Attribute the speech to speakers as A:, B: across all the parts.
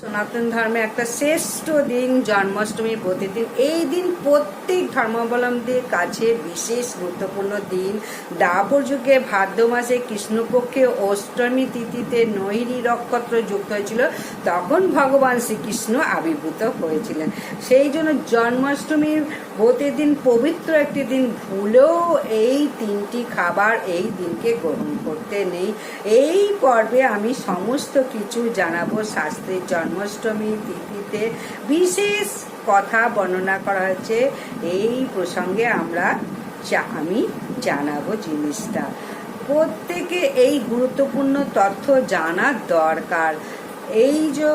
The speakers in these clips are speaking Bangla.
A: সনাতন ধর্মে একটা শ্রেষ্ঠ দিন জন্মাষ্টমী প্রতিদিন। এই দিন প্রত্যেক ধর্মাবলম্বীদের কাছে বিশেষ গুরুত্বপূর্ণ দিন। দাপর যুগে ভাদ্র মাসে কৃষ্ণপক্ষে অষ্টমী তিথিতে নৈরী নক্ষত্র যুক্ত হয়েছিল। তখন ভগবান শ্রীকৃষ্ণ আবির্ভূত হয়েছিলেন। সেই জন্য জন্মাষ্টমীর প্রতিদিন পবিত্র একটি দিন ভুলেও এই তিনটি খাবার এই দিনকে গ্রহণ করতে নেই। এই পর্বে আমি সমস্ত কিছু জানাব শাস্ত্রের জন্মাষ্টমী তিথিতে বিশেষ কথা বর্ণনা করা হয়েছে। এই প্রসঙ্গে আমরা আমি জানাব জিনিসটা। প্রত্যেকে এই গুরুত্বপূর্ণ তথ্য জানা দরকার। এই যে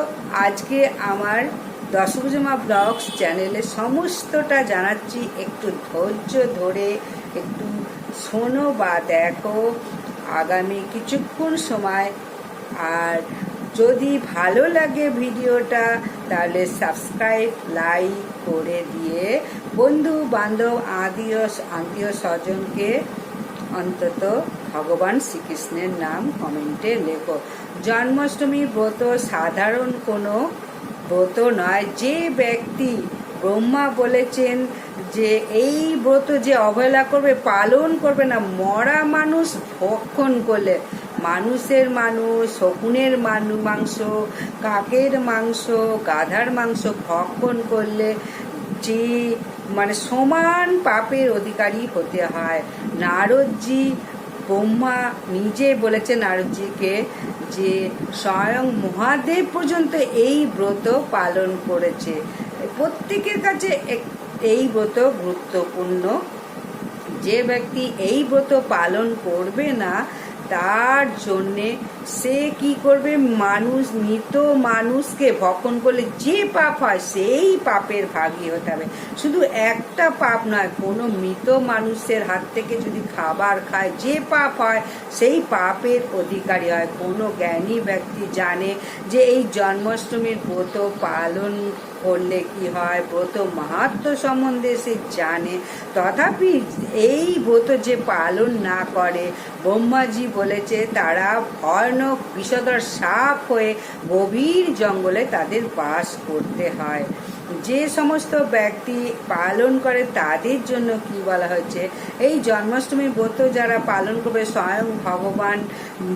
A: আজকে আমার দশভুজমা ব্লগস চ্যানেলে সমস্তটা জানাচ্ছি, একটু ধৈর্য ধরে, একটু শোনো বা দেখো। আগামী কিছুক্ষণ সময় আর যদি ভালো লাগে ভিডিওটা, তাহলে সাবস্ক্রাইব, লাইক করে দিয়ে বন্ধু বান্ধব, আত্মীয় আত্মীয় স্বজনকে অন্তত ভগবান শ্রীকৃষ্ণের নাম কমেন্টে লেখো। জন্মাষ্টমী ব্রত সাধারণ কোনো ব্রত নয়। যে ব্যক্তি ব্রহ্মা বলেছেন যে এই ব্রত যে অবহেলা করবে, পালন করবে না, মরা মানুষ ভক্ষণ করলে মানুষের মানুষ, শকুনের মানু মাংস, কাকের মাংস, গাধার মাংস ভক্ষণ করলে যে মানে সমান পাপের অধিকারী হতে হয়। নারদজি ব্রহ্মা নিজে বলেছে নারদজিকে যে স্বয়ং মহাদেব পর্যন্ত এই ব্রত পালন করেছে। প্রত্যেকের কাছে এই ব্রত গুরুত্বপূর্ণ। যে ব্যক্তি এই ব্রত পালন করবে না তার জন্যে সে কি করবে? মানুষ মৃত মানুষকে ভক্ষণ করলে যে পাপ হয়, সেই পাপের ভাগী হতে হবে। শুধু একটা পাপ নয়, কোনো মৃত মানুষের হাত থেকে যদি খাবার খায়, যে পাপ হয়, সেই পাপের অধিকারী হয়। কোনো জ্ঞানী ব্যক্তি জানে যে এই জন্মাষ্টমীর ব্রত পালন করলে কি হয়? ব্রত মাহাত্ম সম্বন্ধে সে জানে। তথাপি এই ব্রত যে পালন না করে, ব্রহ্মাজি বলেছে, তারা ভয়ানক বিষদর সাপ হয়ে গভীর জঙ্গলে তাদের বাস করতে হয়। যে সমস্ত ব্যক্তি পালন করে তাদের জন্য কি বলা হচ্ছে এই জন্মাষ্টমী ব্রত যারা পালন করবে, স্বয়ং ভগবান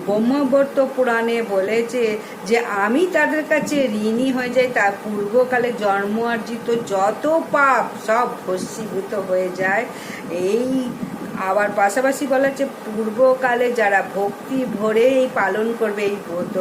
A: ব্রহ্মব্রত পুরাণে বলেছে যে, আমি তাদের কাছে ঋণী হয়ে যাই, তার পূর্বকালে জন্ম অর্জিত যত পাপ সব ভস্মীভূত হয়ে যায়। এই আবার পাশাপাশি বলা হচ্ছে পূর্বকালে যারা ভক্তি ভরে এই পালন করবে এই ব্রত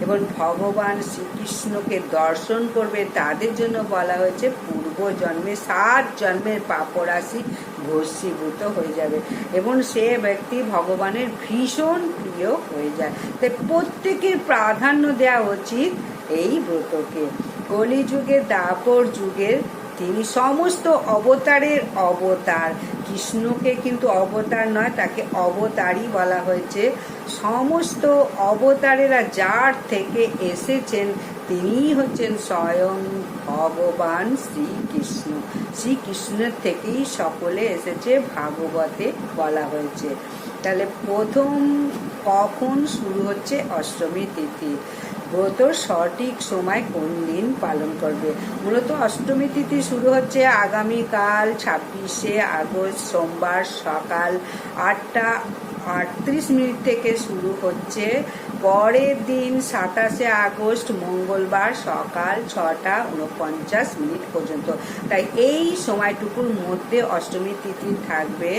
A: এবং ভগবান শ্রীকৃষ্ণকে দর্শন করবে, তাদের জন্য বলা হয়েছে পূর্ব জন্মে সাত জন্মের পাপরাশি ভস্মীভূত হয়ে যাবে এবং সে ব্যক্তি ভগবানের ভীষণ প্রিয় হয়ে যায়। তাই প্রত্যেকের প্রাধান্য দেওয়া উচিত এই ব্রতকে। কলিযুগে দাপর যুগের তিনি সমস্ত অবতারের অবতার। কৃষ্ণকে কিন্তু অবতার নয়, তাকে অবতারই বলা হয়েছে। সমস্ত অবতারেরা যার থেকে এসেছেন, তিনিই হচ্ছেন স্বয়ং ভগবান শ্রীকৃষ্ণ। শ্রীকৃষ্ণের থেকেই সকলে এসেছে ভাগবতে বলা হয়েছে। তাহলে প্রথম কখন শুরু হচ্ছে অষ্টমী তিথি? ব্রত সঠিক সময় কোন দিন পালন করবে? মূলত অষ্টমী তিথি শুরু হচ্ছে আগামীকাল ছাব্বিশে আগস্ট সোমবার সকাল আটটা আটত্রিশ মিনিট থেকে শুরু হচ্ছে পরের দিন সাতাশে আগস্ট, মঙ্গলবার সকাল ছটা উনপঞ্চাশ মিনিট পর্যন্ত। তাই এই সময়টুকুর মধ্যে অষ্টমী তিথি থাকবে।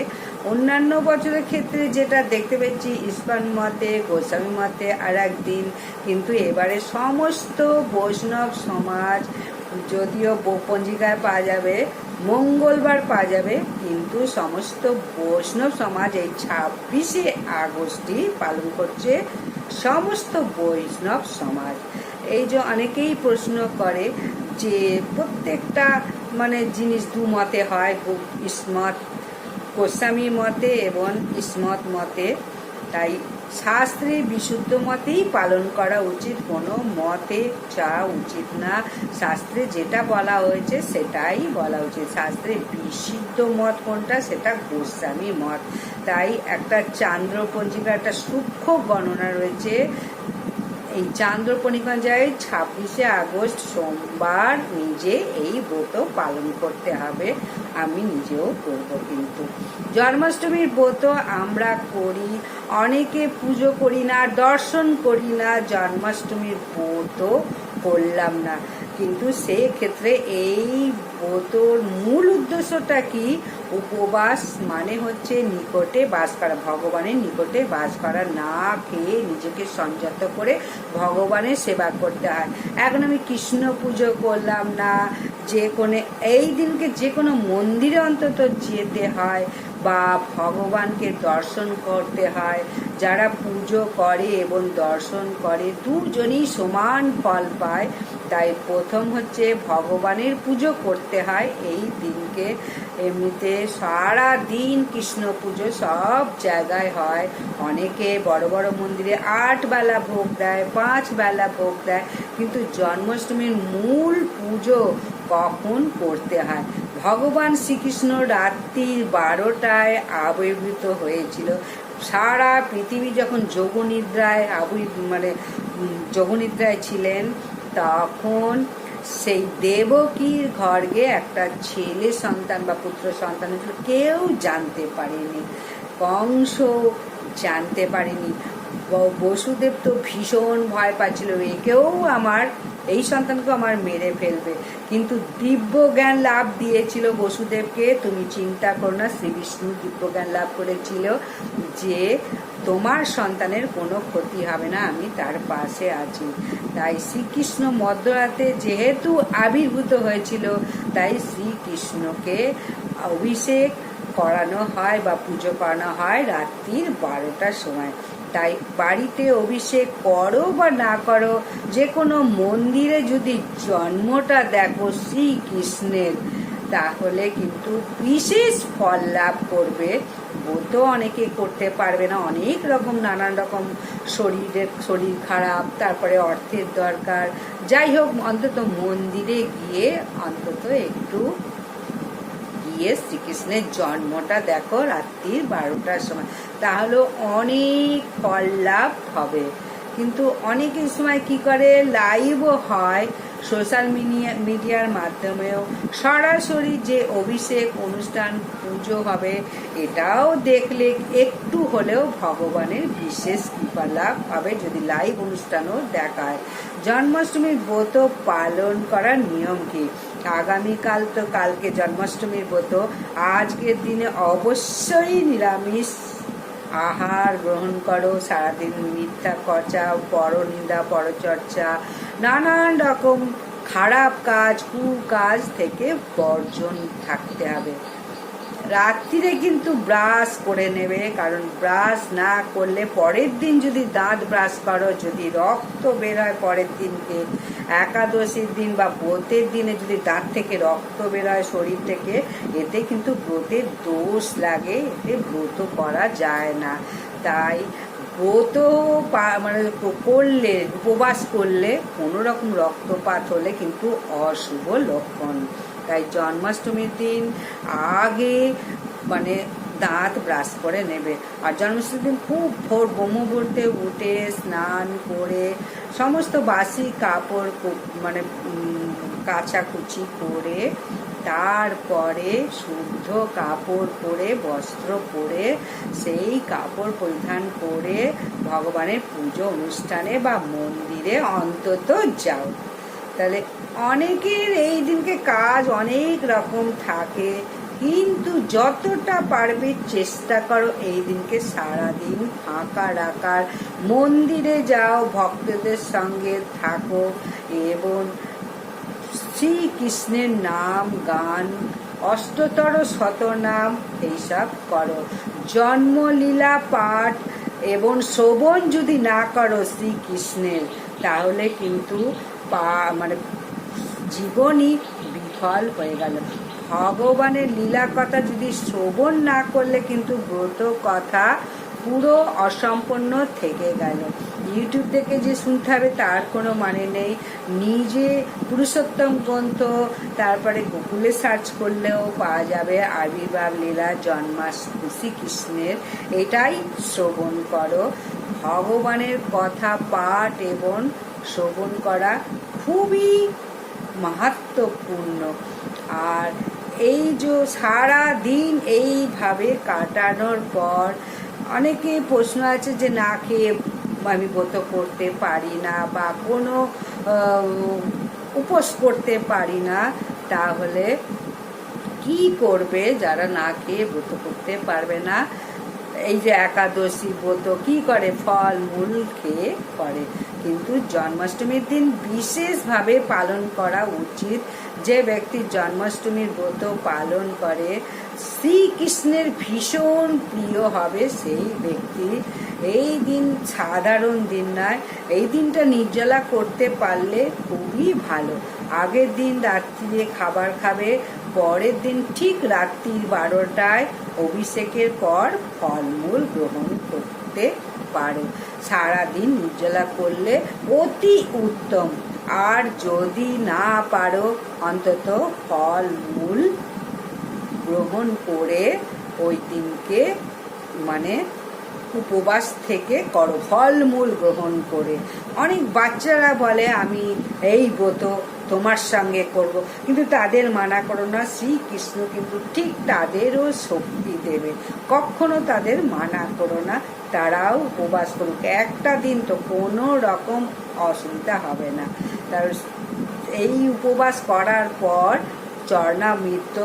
A: অন্যান্য বছরের ক্ষেত্রে যেটা দেখতে পেয়েছি, ইস্কন মতে, গোস্বামী মতে আর একদিন। কিন্তু এবারে সমস্ত বৈষ্ণব সমাজ, যদিও পঞ্জিকায় পাওয়া যাবে, মঙ্গলবার পাওয়া যাবে, কিন্তু সমস্ত বৈষ্ণব সমাজ এই ছাব্বিশে আগস্টই পালন করছে। সমস্ত বৈষ্ণব সমাজ। এই যে অনেকেই প্রশ্ন করে যে প্রত্যেকটা মানে জিনিস দু মতে হয় ইসমত গোস্বামী মতে এবং ইসমত মতে। তাই শাস্ত্রে বিশুদ্ধ মতেই পালন করা উচিত, কোনো মতে চাওয়া উচিত না। শাস্ত্রে যেটা বলা হয়েছে সেটাই বলা উচিত। শাস্ত্রে বিশুদ্ধ মত কোনটা? সেটা গোস্বামী মত। তাই একটা চান্দ্র পঞ্জিকা একটা সূক্ষ্ম গণনা রয়েছে এই চান্দ্রপণিকঞ্জায় ছাব্বিশে আগস্ট সোমবার নিজে এই ব্রত পালন করতে হবে। আমি নিজেও করব কিন্তু। জন্মাষ্টমীর ব্রত আমরা করি, অনেকে পুজো করি না, দর্শন করি না, জন্মাষ্টমীর ব্রত করলাম না। কিন্তু সেক্ষেত্রে এই ব্রতর মূল উদ্দেশ্যটা কি? উপবাস মানে হচ্ছে নিকটে বাস করা, ভগবানের নিকটে বাস করা, না খেয়ে নিজেকে সংযত করে ভগবানের সেবা করতে হয়। এখন আমি কৃষ্ণ পুজো করলাম না, যে কোনো, এই দিনকে যে কোনো মন্দিরে অন্তত যেতে হয় বা ভগবানকে দর্শন করতে হয়। যারা পুজো করে এবং দর্শন করে, দুজনই সমান ফল পায়। তাই প্রথম হচ্ছে ভগবানের পুজো করতে হয়। এই দিনকে এমনিতে সারা দিন কৃষ্ণ পুজো সব জায়গায় হয়। অনেকে বড় বড় মন্দিরে আট বেলা ভোগ দেয়, পাঁচ বেলা ভোগ দেয়। কিন্তু জন্মাষ্টমীর মূল পুজো কখন করতে হয়? ভগবান শ্রীকৃষ্ণ রাত্রির বারোটায় আবির্ভূত হয়েছিল। সারা পৃথিবী যখন যোগনিদ্রায় আবির মানে যোগনিদ্রায় ছিলেন তখন সেই দেবকীর ঘর গিয়ে একটা ছেলে সন্তান বা পুত্র সন্তান কেউ জানতে পারেনি। কংস জানতে পারেনি। বসুদেব তো ভীষণ ভয় পাচ্ছিল। একেও আমার এই সন্তানকে আমার মেরে ফেলবে। কিন্তু দিব্য জ্ঞান লাভ দিয়েছিল বসুদেবকে। তুমি চিন্তা করো না শ্রী বিষ্ণু দিব্য জ্ঞান লাভ করেছিল যে তোমার সন্তানের কোনো ক্ষতি হবে না, আমি তার পাশে আছি। তাই শ্রীকৃষ্ণ মধ্যরাতে যেহেতু আবির্ভূত হয়েছিল, তাই শ্রীকৃষ্ণকে অভিষেক করানো হয় বা পুজো করানো হয় রাত্রির বারোটার সময়। তাই বাড়িতে অভিষেক করো বা না করো যে কোনো মন্দিরে যদি জন্মটা দেখো শ্রীকৃষ্ণের, তাহলে কিন্তু বিশেষ ফল লাভ করবে। ও তো অনেকে করতে পারবে না, অনেক রকম, নানান রকম শরীরের, শরীর খারাপ, তারপরে অর্থের দরকার। যাই হোক, অন্তত মন্দিরে গিয়ে অন্তত একটু গিয়ে শ্রীকৃষ্ণের জন্মটা দেখো রাত্রির বারোটার সময়। তাহলে অনেক ফল লাভ হবে। কিন্তু অনেকের সময় কি করে? লাইভও হয় সোশ্যাল মিডিয়া মিডিয়ার মাধ্যমেও। সরাসরি যে অভিষেক অনুষ্ঠান, পুজো হবে, এটাও দেখলে একটু হলেও ভগবানের বিশেষ কৃপা লাভ হবে যদি লাইভ অনুষ্ঠানও দেখায়। জন্মাষ্টমীর ব্রত পালন করার নিয়ম কি? আগামীকাল তো কালকে জন্মাষ্টমীর ব্রত, আজকের দিনে অবশ্যই নিরামিষ আহার গ্রহণ করো। সারাদিন মিথ্যা কচা পরনিন্দা, পরচর্চা, নানান রকম খারাপ কাজ কু কাজ থেকে বর্জন থাকতে হবে। রাত্রিরে কিন্তু ব্রাশ করে নেবে, কারণ ব্রাশ না করলে পরের দিন যদি দাঁত ব্রাশ করো, যদি রক্ত বের হয় পরের দিনকে, একাদশীর দিন বা ব্রতের দিনে যদি দাঁত থেকে রক্ত বের হয় শরীর থেকে, এতে কিন্তু ব্রতের দোষ লাগে, এতে ব্রত করা যায় না। তাই ব্রত মানে করলে, উপবাস করলে কোনো রকম রক্তপাত হলে কিন্তু অশুভ লক্ষণ। তাই জন্মাষ্টমীর দিন আগে মানে দাঁত ব্রাশ করে নেবে। আর জন্মাষ্টমীর দিন খুব ভোর ব্রহ্মমুহূর্তে উঠে স্নান করে সমস্ত বাসি কাপড় মানে কাচাকুচি করে তারপরে শুদ্ধ কাপড় পরে, বস্ত্র পরে, সেই কাপড় পরিধান করে ভগবানের পুজো অনুষ্ঠানে বা মন্দিরে অন্তত যাও। তাহলে অনেকের এই দিনকে কাজ অনেক রকম থাকে, কিন্তু যতটা পারবে চেষ্টা করো এই দিনকে সারাদিন ফাঁকা রাখার। মন্দিরে যাও, ভক্তদের সঙ্গে থাকো এবং শ্রীকৃষ্ণের নাম, গান, অষ্টতর শতনাম এইসব করো। জন্মলীলা পাঠ এবং শ্রবণ যদি না করো শ্রীকৃষ্ণের, তাহলে কিন্তু পা মানে জীবনই বিফল হয়ে গেল। ভগবানের লীলা কথা যদি শ্রবণ না করলে কিন্তু ব্রত কথা পুরো অসম্পূর্ণ থেকে গেল। ইউটিউব থেকে যে শুনতে হবে তার কোনো মানে নেই। নিজে পুরুষোত্তম গ্রন্থ, তারপরে গুগলে সার্চ করলেও পাওয়া যাবে আবির্ভাব লীলা জন্মাষ্টমী শ্রীকৃষ্ণের। এটাই শ্রবণ করো। ভগবানের কথা, পাঠ এবং শ্রবণ করা খুবই মাহাত্মপূর্ণ। আর এই যে সারা দিন এইভাবে কাটানোর পর অনেকে প্রশ্ন আছে যে না খেয়ে আমি ব্রত করতে পারি না বা কোনো উপোস করতে পারি না, তাহলে কি করবে যারা না খেয়ে ব্রত করতে পারবে না? এই যে একাদশী ব্রত, কি করে? ফল, মূল খেয়ে করে। কিন্তু জন্মাষ্টমীর দিন বিশেষভাবে পালন করা উচিত। যে ব্যক্তি জন্মাষ্টমীর ব্রত পালন করে, শ্রীকৃষ্ণের ভীষণ প্রিয় হবে সেই ব্যক্তি। এই দিন সাধারণ দিন নয়, এই দিনটা নির্জলা করতে পারলে খুবই ভালো। আগের দিন রাত্রিরে খাবার খাবে পরের দিন ঠিক রাত্রি বারোটায় অভিষেকের পর ফলমূল গ্রহণ করতে পারো। সারাদিন উজ্জ্বলা করলে অতি উত্তম। আর যদি না পারো, অন্তত ফলমূল গ্রহণ করে ওই দিনকে মানে উপবাস থেকে করো, ফলমূল গ্রহণ করে। অনেক বাচ্চারা বলে, আমি এই ব্রত তোমার সঙ্গে করব। কিন্তু তাদের মানা করো না, শ্রীকৃষ্ণ কিন্তু ঠিক তাদেরও শক্তি দেবে। কখনো তাদের মানা করো না, তারাও উপবাস করুক। একটা দিন তো কোনো রকম অসুবিধা হবে না। তার এই উপবাস করার পর চরণামৃত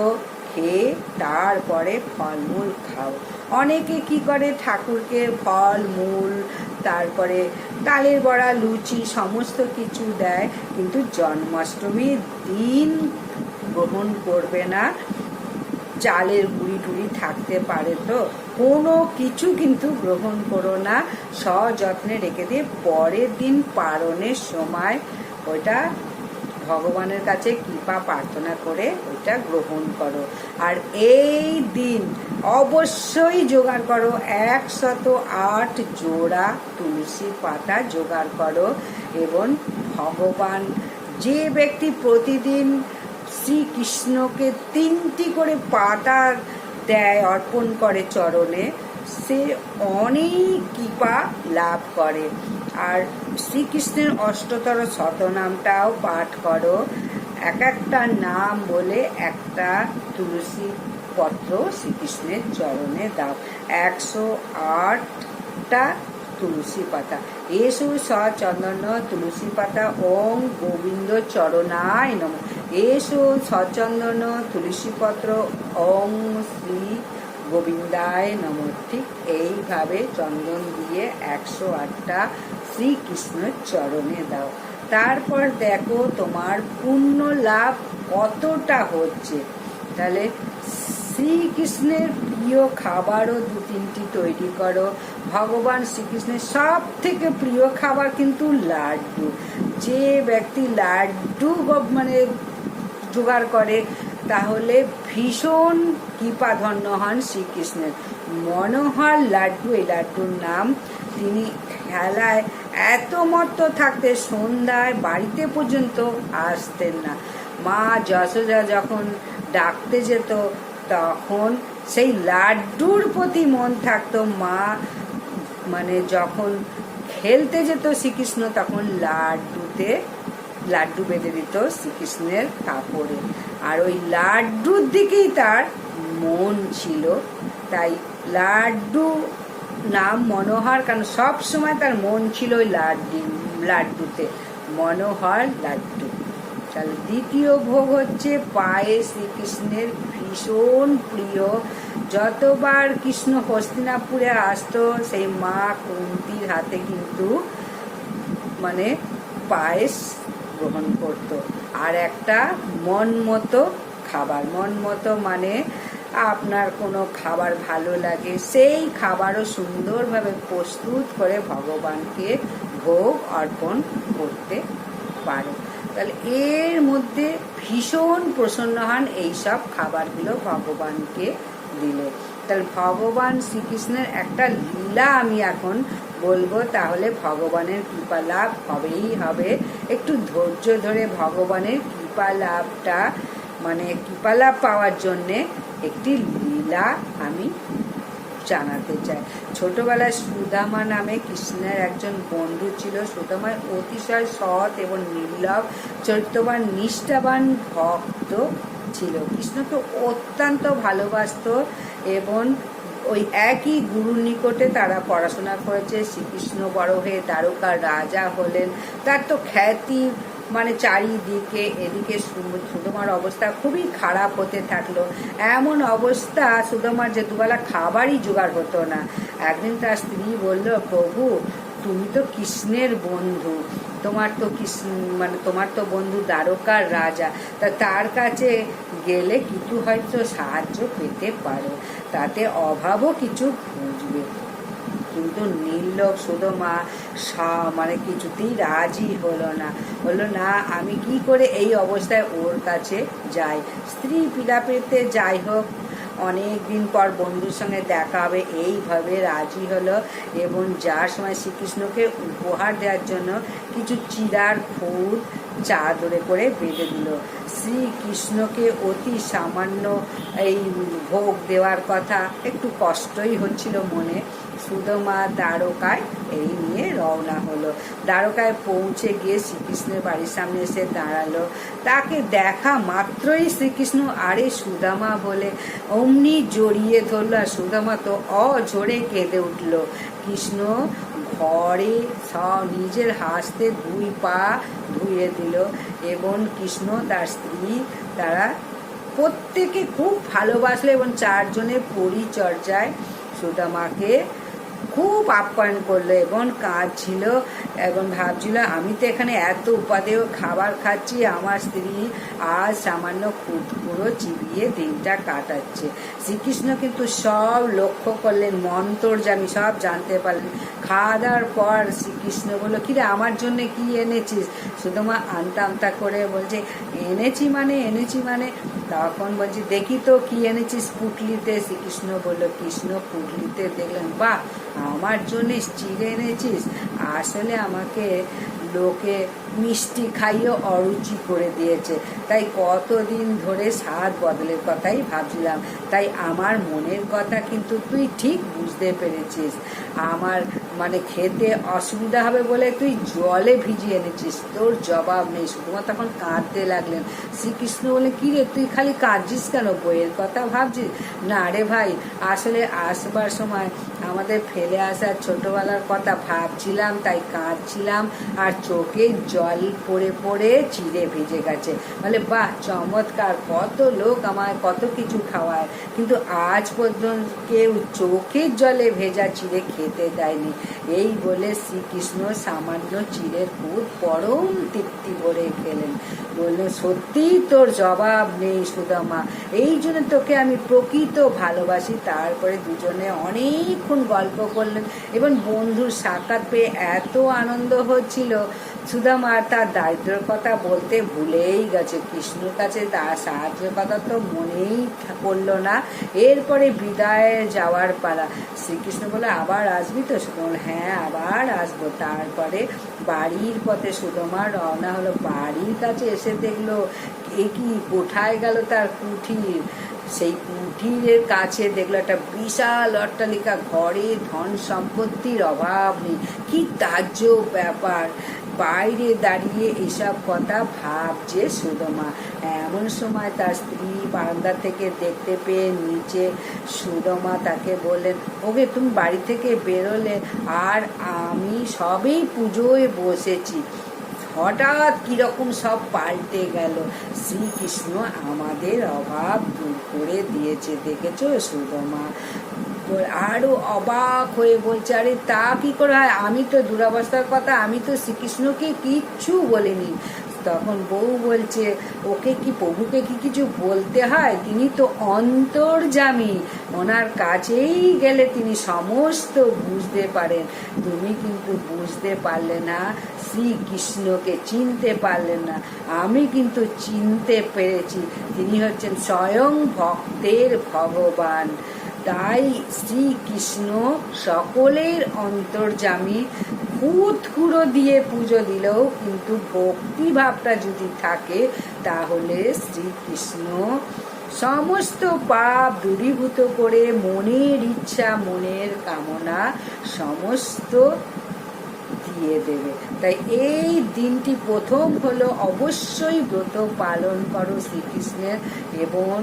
A: খেয়ে তারপরে ফলমূল খাও। অনেকে কি করে ঠাকুরকে ফল মূল তারপরে তালের বড়া, লুচি, সমস্ত কিছু দেয়। কিন্তু জন্মাষ্টমীর দিন গ্রহণ করবে না। চালের গুড়ি টুড়ি থাকতে পারে তো? কোনো কিছু কিন্তু গ্রহণ করো না। সযত্নে রেখে দিয়ে পরের দিন পারণের সময় ওটা ভগবানের কাছে কৃপা প্রার্থনা করে ওইটা গ্রহণ করো। আর এই দিন অবশ্যই জোগাড় করো। একশত আট জোড়া তুলসী পাতা জোগাড় করো এবং ভগবান যে ব্যক্তি প্রতিদিন শ্রীকৃষ্ণকে তিনটি করে পাতা দেয় অর্পণ করে চরণে, সে অনেক কৃপা লাভ করে। আর শ্রীকৃষ্ণের অষ্টতর শতনামটাও পাঠ করো। এক একটা নাম বলে একটা তুলসী পত্র শ্রীকৃষ্ণের চরণে দাও। একশো আটটা তুলসী পাতা। এসু সচন্দন তুলসী পাতা, ওম গোবিন্দ চরণায় নম। এসু সচন্দন তুলসী পত্র, ওম শ্রী গোবিন্দায় নম। ঠিক এইভাবে চন্দন দিয়ে একশো আটটা শ্রীকৃষ্ণের চরণে দাও। তারপর দেখো তোমার পুণ্য লাভ কতটা হচ্ছে। তাহলে শ্রীকৃষ্ণের প্রিয় খাবারও দু তিনটি তৈরি করো। ভগবান শ্রীকৃষ্ণের সব থেকে প্রিয় খাবার কিন্তু লাড্ডু। যে ব্যক্তি লাড্ডু মানে জোগাড় করে, তাহলে ভীষণ কৃপাধন্য হন শ্রীকৃষ্ণের। মনোহর লাড্ডু, এই লাড্ডুর নাম তিনি খেলায় এত মত্ত থাকতে সন্ধ্যায় বাড়িতে পর্যন্ত আসতেন না। মা যশোদা যখন ডাকতে যেত তখন সেই লাড্ডুর প্রতি মন থাকতো মা। মানে যখন খেলতে যেত শ্রীকৃষ্ণ, তখন লাড্ডুতে লাড্ডু বেঁধে দিত শ্রীকৃষ্ণের কাপড়ে। আর ওই লাড্ডুর দিকেই তার মন ছিল। তাই লাড্ডু নাম মনোহর, কারণ সব সময় তার মন ছিল ওই লাড্ডু, লাড্ডুতে। মনোহর লাড্ডু। তাহলে দ্বিতীয় ভোগ হচ্ছে পায়ে শ্রীকৃষ্ণের ভীষণ প্রিয়। যতবার কৃষ্ণ হস্তিনাপুরে আসতো, সেই মা কুন্তির হাতে কিন্তু মানে পায়েস গ্রহণ করত। আর একটা মন মতো খাবার। মন মতো মানে আপনার কোনো খাবার ভালো লাগে, সেই খাবারও সুন্দরভাবে প্রস্তুত করে ভগবানকে ভোগ অর্পণ করতে পারে। তাহলে এর মধ্যে ভীষণ প্রসন্ন হন এইসব খাবারগুলো ভগবানকে দিলে। তাহলে ভগবান শ্রীকৃষ্ণের একটা লীলা আমি এখন বলব, তাহলে ভগবানের কৃপা লাভ হবেই হবে। একটু ধৈর্য ধরে ভগবানের কৃপা লাভটা মানে কৃপা লাভ পাওয়ার জন্যে একটি লীলা আমি জানাতে চায়। ছোটবেলায় সুদামা নামে কৃষ্ণের একজন বন্ধু ছিল। সুদামার অতিশয় সৎ এবং নির্লভ, চরিত্রবান, নিষ্ঠাবান ভক্ত ছিল। কৃষ্ণকে অত্যন্ত ভালোবাসতো এবং ওই একই গুরুর নিকটে তারা পড়াশোনা করেছে। শ্রীকৃষ্ণ বড় হয়ে দ্বারকার রাজা হলেন। তার তো খ্যাতি মানে চারিদিকে, এদিকে সুদামার অবস্থা খুবই খারাপ হতে থাকল। এমন অবস্থা সুদামার যে দুবেলা খাবারই জোগাড় হতো না। একদিন তার স্ত্রী বলল, প্রভু, তুমি তো কৃষ্ণের বন্ধু। তোমার তো কৃষ্ণ মানে তোমার তো বন্ধু দ্বারকার রাজা। তা তার কাছে গেলে কিছু হয়তো সাহায্য পেতে পারো। তাতে অভাবও কিছু বুঝবে কিন্তু নীললোক সুদমা মানে কিছুতেই রাজি হলো না। বলল, না, আমি কি করে এই অবস্থায় ওর কাছে যাই? স্ত্রী পিলাপিতে যাই হোক অনেক দিন পর বন্ধুর সঙ্গে দেখা হবে। এইভাবে রাজি হলো এবং যার সময় শ্রীকৃষ্ণকে উপহার দেওয়ার জন্য কিছু চিরার ফুল চাদরে করে বেঁধে দিল। শ্রীকৃষ্ণকে অতি সামান্য এই ভোগ দেওয়ার কথা একটু কষ্টই হচ্ছিল মনে। সুদমা দ্বারকায় এই নিয়ে রওনা হলো। দ্বারকায় পৌঁছে গিয়ে শ্রীকৃষ্ণের বাড়ির সামনে এসে দাঁড়াল। তাকে দেখা মাত্রই শ্রীকৃষ্ণ, আরে সুদামা বলে অমনি জড়িয়ে ধরলো আর সুদামা তো অঝরে কেঁদে উঠল। কৃষ্ণ, ঘরে সব নিজের হাসতে দুই পা ধুয়ে দিল এবং কৃষ্ণ তার স্ত্রী তারা প্রত্যেকে খুব ভালোবাসলো এবং চারজনের পরিচর্যায় সুদামাকে খুব আপ্যায়ন করল, এবং কাজ ছিল, এবং ভাবছিল, আমি তো এখানে এত উপাদেয় খাবার খাচ্ছি, আমার স্ত্রী আজ সামান্য খুঁতকুড়ো চিবিয়ে দিনটা কাটাচ্ছে। শ্রীকৃষ্ণ কিন্তু সব লক্ষ্য করলেন, মন্তর মন্তর্জামি সব জানতে পারলেন খাওয়া দাওয়ার পর শ্রীকৃষ্ণ বলল, কিরে, আমার জন্য কি এনেছিস? শুধুমা আনতা আমতা করে বলছে, এনেছি মানে এনেছি মানে। তখন বলছি, দেখি তো কি এনেছিস পুটলিতে? শ্রীকৃষ্ণ বলল, কৃষ্ণ পুটলিতে দেখলেন বাহ! আমার জন্য চিড়ে এনেছিস। আসলে আমাকে লোকে মিষ্টি খাইয়ে অরুচি করে দিয়েছে। তাই কতদিন ধরে স্বাদ বদলের কথাই ভাবছিলাম। তাই আমার মনের কথা কিন্তু তুই ঠিক বুঝতে পেরেছিস। আমার মানে খেতে অসুবিধা হবে বলে তুই জলে ভিজিয়ে এনেছিস। তোর জবাব নেই। শুধুমাত্র তখন কাঁদতে লাগলেন। শ্রীকৃষ্ণ বলে কি রে, তুই খালি কাঁদছিস কেন? বইয়ের কথা ভাবছিস? না রে ভাই, আসলে আসবার সময় আমাদের ফেলে আসার ছোটবেলার কথা ভাবছিলাম, তাই কাঁদছিলাম। আর চোখে জল পড়ে পড়ে চিড়ে ভেজে গেছে। বলে, বাহ, চমৎকার, কত লোক আমায় কত কিছু খাওয়ায়। কিন্তু আজ পর্যন্ত কেউ চোখের জলে ভেজা চিড়ে খেতে দেয়নি। এই বলে শ্রীকৃষ্ণ সামান্য চিড়ের পুত পরম তৃপ্তি ভরে খেলেন। বলল সত্যি তোর জবাব নেই সুদামা। এই জন্য তোকে আমি প্রকৃত ভালোবাসি। তারপরে দুজনে অনেকক্ষণ গল্প করলেন এবং বন্ধুর সাক্ষাৎ পেয়ে এত আনন্দ হচ্ছিল। সুদামা তার দারিদ্রের কথা বলতে ভুলেই গেছে। কৃষ্ণর কাছে তার সাহায্যের কথা তো মনেই করল না। এরপরে বিদায় যাওয়ার পালা। শ্রীকৃষ্ণ বলে, আবার আসবি তো সুদামা হ্যাঁ আবার আসব। তারপরে বাড়ির পথে সুদমা রওনা হলো। বাড়ির কাছে এসে দেখল, এ কি, কোথায় গেল তার কুঠির? সেই কুঠিরের কাছে দেখল একটা বিশাল অট্টালিকা, ঘরে ধন সম্পত্তির অভাব নেই। কি তাজ্য ব্যাপার। বাইরে দাঁড়িয়ে এসব কথা ভাবছে সুদমা। এমন সময় তার স্ত্রী বারান্দা থেকে দেখতে পেয়ে নিচে সুদমা তাকে বললেন ওকে তুমি বাড়ি থেকে বেরোলে। আর আমি সবেই পুজোয় বসেছি। হঠাৎ কীরকম সব পাল্টে গেল। শ্রীকৃষ্ণ আমাদের অভাব দূর করে দিয়েছে, দেখেছ সুদমা আরও আরও অবাক হয়ে বলছে, আরে তা কি করে হয়? আমি তো দুরাবস্থার কথা, আমি তো শ্রীকৃষ্ণকে কিচ্ছু বলিনি। তখন বউ বলছে, ওকে কি প্রভুকে কি কিছু বলতে হয়? তিনি তো অন্তর্জামী ওনার কাছেই গেলে তিনি সমস্ত বুঝতে পারেন। তুমি কিন্তু বুঝতে পারলে না, শ্রীকৃষ্ণকে চিনতে পারলেন না। আমি কিন্তু চিনতে পেরেছি, তিনি হচ্ছেন স্বয়ং ভক্তের ভগবান। তাই শ্রীকৃষ্ণ সকলের অন্তর্জামী খুঁত খুঁড়ো দিয়ে পুজো দিলেও কিন্তু ভক্তিভাবটা যদি থাকে, তাহলে শ্রীকৃষ্ণ সমস্ত পাপ দূরীভূত করে মনের ইচ্ছা, মনের কামনা সমস্ত দিয়ে দেবে। তাই এই দিনটি প্রথম হলো অবশ্যই ব্রত পালন করো শ্রীকৃষ্ণের এবং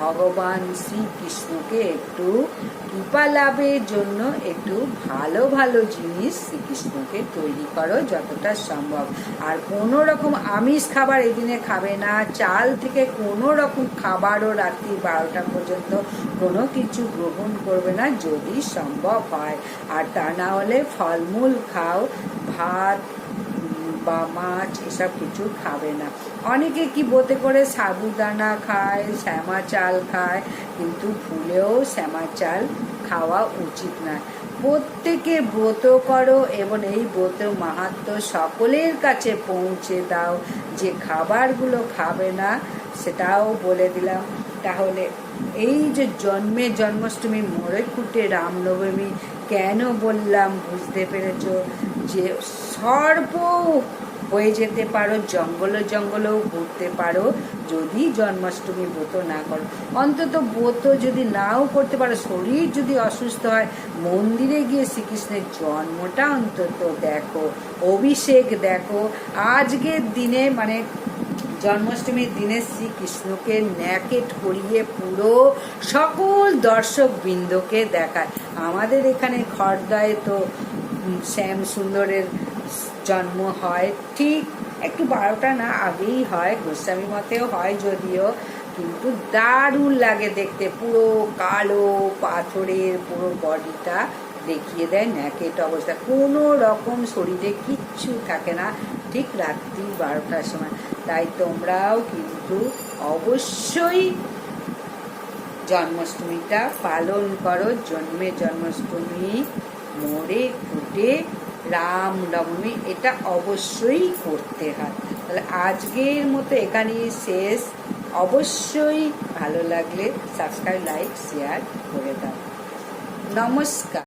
A: ভগবান শ্রীকৃষ্ণকে একটু কৃপা লাভের জন্য একটু ভালো ভালো জিনিস শ্রীকৃষ্ণকে তৈরি করো যতটা সম্ভব। আর কোনো রকম আমিষ খাবার এই দিনে খাবে না। চাল থেকে কোনো রকম খাবারও রাত্রি বারোটা পর্যন্ত কোনো কিছু গ্রহণ করবে না যদি সম্ভব হয়। আর তা না হলে ফলমূল খাও, ভাত বা মাছ এসব কিছু খাবে না। অনেকে কি বোতে করে, সাবুদানা খায়, শ্যামা চাল খায়, কিন্তু ভুলেও শ্যামা চাল খাওয়া উচিত না প্রত্যেকে ব্রত করো এবং এই ব্রত মাহাত্ম সকলের কাছে পৌঁছে দাও। যে খাবারগুলো খাবে না, সেটাও বলে দিলাম। তাহলে এই যে জন্মে জন্মাষ্টমী মোড়ে খুঁটে রামনবমী, কেন বললাম বুঝতে পেরেছ? যে সর্ব হয়ে যেতে পারো জঙ্গলে জঙ্গলেও ঘুরতে পারো। যদি জন্মাষ্টমী ব্রত না করো, অন্তত ব্রত যদি নাও করতে পারো, শরীর যদি অসুস্থ হয়, মন্দিরে গিয়ে শ্রীকৃষ্ণের জন্মটা অন্তত দেখো, অভিষেক দেখো। আজকের দিনে মানে জন্মাষ্টমীর দিনে শ্রীকৃষ্ণকে ন্যাকেট করিয়ে পুরো সকল দর্শক বৃন্দকে দেখায়। আমাদের এখানে খড়দায় তো শ্যাম সুন্দরের জন্ম হয়, ঠিক একটু বারোটা না আগেই হয়, গোস্বামী মতেও হয় যদিও, কিন্তু দারুণ লাগে দেখতে। পুরো কালো পাথরের পুরো বডিটা দেখিয়ে দেয় ন্যাকেট অবস্থা। কোনো রকম শরীরে কিচ্ছু থাকে না, ঠিক রাত্রি বারোটার সময়। তাই তোমরাও কিন্তু অবশ্যই জন্মাষ্টমীটা পালন করো। জন্মে জন্মাষ্টমী মোড়ে ফুটে রামনবমী এটা অবশ্যই করতে হয়। তাহলে আজকের মতো এখানেই শেষ। অবশ্যই ভালো লাগলে সাবস্ক্রাইব লাইক শেয়ার করে দাও। নমস্কার।